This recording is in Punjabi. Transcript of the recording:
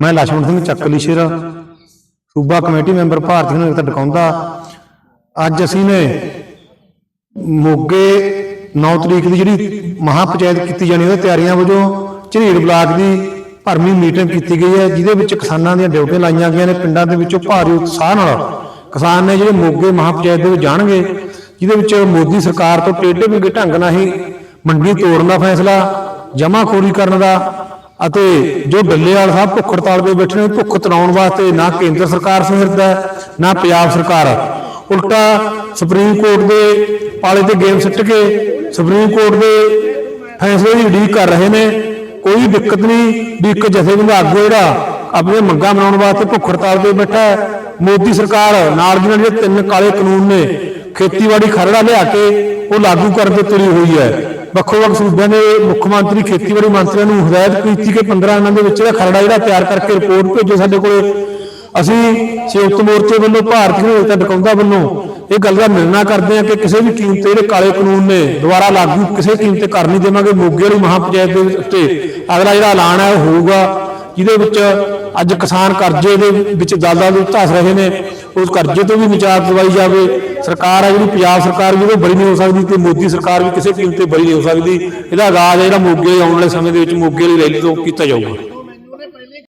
ਮੈਂ ਲਛਮਣ ਸਿੰਘ ਚੱਕਲੀ ਸ਼ੇਰ। ਸੂਬਾ ਕਮੇਟੀ ਮੈਂਬਰ ਭਾਰਤੀ ਜਨਤਾ ਡਕਾਉਂਦਾ। ਅੱਜ ਅਸੀਂ ਨੇ ਮੋਗੇ 9 ਤਰੀਕ ਦੀ ਜਿਹੜੀ ਮਹਾ ਪੰਚਾਇਤ ਕੀਤੀ ਜਾਣੀ, ਉਹਦੇ ਤਿਆਰੀਆਂ ਵਜੋਂ ਝਨੀਰ ਬਲਾਕ ਦੀ ਭਰਮੀ ਮੀਟਿੰਗ ਕੀਤੀ ਗਈ ਹੈ, ਜਿਹਦੇ ਵਿੱਚ ਕਿਸਾਨਾਂ ਦੀਆਂ ਡਿਊਟੀਆਂ ਲਾਈਆਂ ਗਈਆਂ ਨੇ ਪਿੰਡਾਂ ਦੇ ਵਿੱਚੋਂ ਭਾਰੀ ਉਤਸ਼ਾਹ ਨਾਲ। ਕਿਸਾਨ ਨੇ ਜਿਹੜੇ ਮੋਗੇ ਮਹਾ ਪੰਚਾਇਤ ਦੇ ਵਿੱਚ ਜਾਣਗੇ, ਜਿਹਦੇ ਵਿੱਚ ਮੋਦੀ ਸਰਕਾਰ ਤੋਂ ਟੇਢੇ ਮੇਢੇ ਢੰਗ ਨਾਲ ਹੀ ਮੰਡੀ ਤੋੜਨ ਦਾ ਫੈਸਲਾ, ਜਮਾਖੋਰੀ ਕਰਨ ਦਾ ਅਤੇ ਜੋ ਡੱਲੇਵਾਲ ਸਾਹਿਬ ਭੁੱਖ ਹੜਤਾਲ ਤੇ ਬੈਠੇ ਨੇ ਭੁੱਖ ਤਰਾਉਣ ਵਾਸਤੇ ਨਾ ਕੇਂਦਰ ਸਰਕਾਰ ਸਹਿਰਦਾ ਨਾ ਪੰਜਾਬ ਸਰਕਾਰ। ਉਲਟਾ ਸੁਪਰੀਮ ਕੋਰਟ ਦੇ ਪਾਲੇ ਤੇ ਗੇਮ ਸਿੱਟ ਕੇ ਸੁਪਰੀਮ ਕੋਰਟ ਦੇ ਫੈਸਲੇ ਦੀ ਉਡੀਕ ਕਰ ਰਹੇ ਨੇ। ਕੋਈ ਦਿੱਕਤ ਨਹੀਂ ਵੀ ਇੱਕ ਜਥੇਬੰਦ ਆਗੂ ਜਿਹੜਾ ਆਪਣੇ ਮੰਗਾਂ ਮਨਾਉਣ ਵਾਸਤੇ ਭੁੱਖ ਹੜਤਾਲ ਤੇ ਬੈਠਾ ਹੈ। ਮੋਦੀ ਸਰਕਾਰ ਨਾਲ ਦੀ ਨਾਲ ਜਿਹੜੇ ਤਿੰਨ ਕਾਲੇ ਕਾਨੂੰਨ ਨੇ, ਖੇਤੀਬਾੜੀ ਖਰੜਾ ਲਿਆ ਕੇ ਉਹ ਲਾਗੂ ਕਰਨ ਤੇ ਤੁਰੀ ਹੋਈ ਹੈ। ਵੱਖੋ ਵੱਖ ਸੂਬਿਆਂ ਦੇ ਮੁੱਖ ਮੰਤਰੀ, ਖੇਤੀਬਾੜੀ ਮੰਤਰੀਆਂ ਨੂੰ ਹਦਾਇਤ ਕੀਤੀ ਕਿ 15 ਦਿਨਾਂ ਦੇ ਵਿੱਚ ਇਹਦਾ ਖਰੜਾ ਜਿਹੜਾ ਤਿਆਰ ਕਰਕੇ ਰਿਪੋਰਟ ਭੇਜੋ ਸਾਡੇ ਕੋਲੇ। ਅਸੀਂ ਸੰਯੁਕਤ ਮੋਰਚੇ ਵੱਲੋਂ, ਭਾਰਤੀ ਜਨਤਾ ਡਕਾਉਂਦਾ ਵੱਲੋਂ ਇਹ ਗੱਲ ਦਾ ਨਿਰਣਾ ਕਰਦੇ ਹਾਂ ਕਿ ਕਿਸੇ ਵੀ ਕੀਮਤ ਤੇ ਜਿਹੜੇ ਕਾਲੇ ਕਾਨੂੰਨ ਨੇ, ਦੁਬਾਰਾ ਲਾਗੂ ਕਿਸੇ ਕੀਮਤ ਤੇ ਕਰ ਨਹੀਂ ਦੇਵਾਂਗੇ। ਮੋਗੇ ਵਾਲੀ ਮਹਾ ਪੰਚਾਇਤ ਦੇ ਉੱਤੇ ਅਗਲਾ ਜਿਹੜਾ ਐਲਾਨ ਹੈ, ਉਹ ਹੋਊਗਾ, ਜਿਹਦੇ ਵਿੱਚ ਅੱਜ ਕਿਸਾਨ ਕਰਜ਼ੇ ਦੇ ਵਿੱਚ ਦਲਦਲ ਦੇ ਧਸ ਰਹੇ ਨੇ। ਉਸ ਕਰਜ਼ੇ ਤੋਂ ਵੀ ਨਿਜਾਤ ਦਿਵਾਈ ਜਾਵੇ। ਸਰਕਾਰ ਆ ਜਿਹੜੀ ਪੰਜਾਬ ਸਰਕਾਰ ਵੀ ਉਹ ਬਰੀ ਨਹੀਂ ਹੋ ਸਕਦੀ ਤੇ ਮੋਦੀ ਸਰਕਾਰ ਵੀ ਕਿਸੇ ਕੀਮਤ ਤੇ ਬਰੀ ਨਹੀਂ ਹੋ ਸਕਦੀ। ਇਹਦਾ ਆਗਾਜ਼ ਜਿਹੜਾ ਮੋਗੇ ਆਉਣ ਵਾਲੇ ਸਮੇਂ ਦੇ ਵਿੱਚ ਮੋਗੇ ਵਾਲੀ ਰੈਲੀ ਤੋਂ ਕੀਤਾ ਜਾਊਗਾ।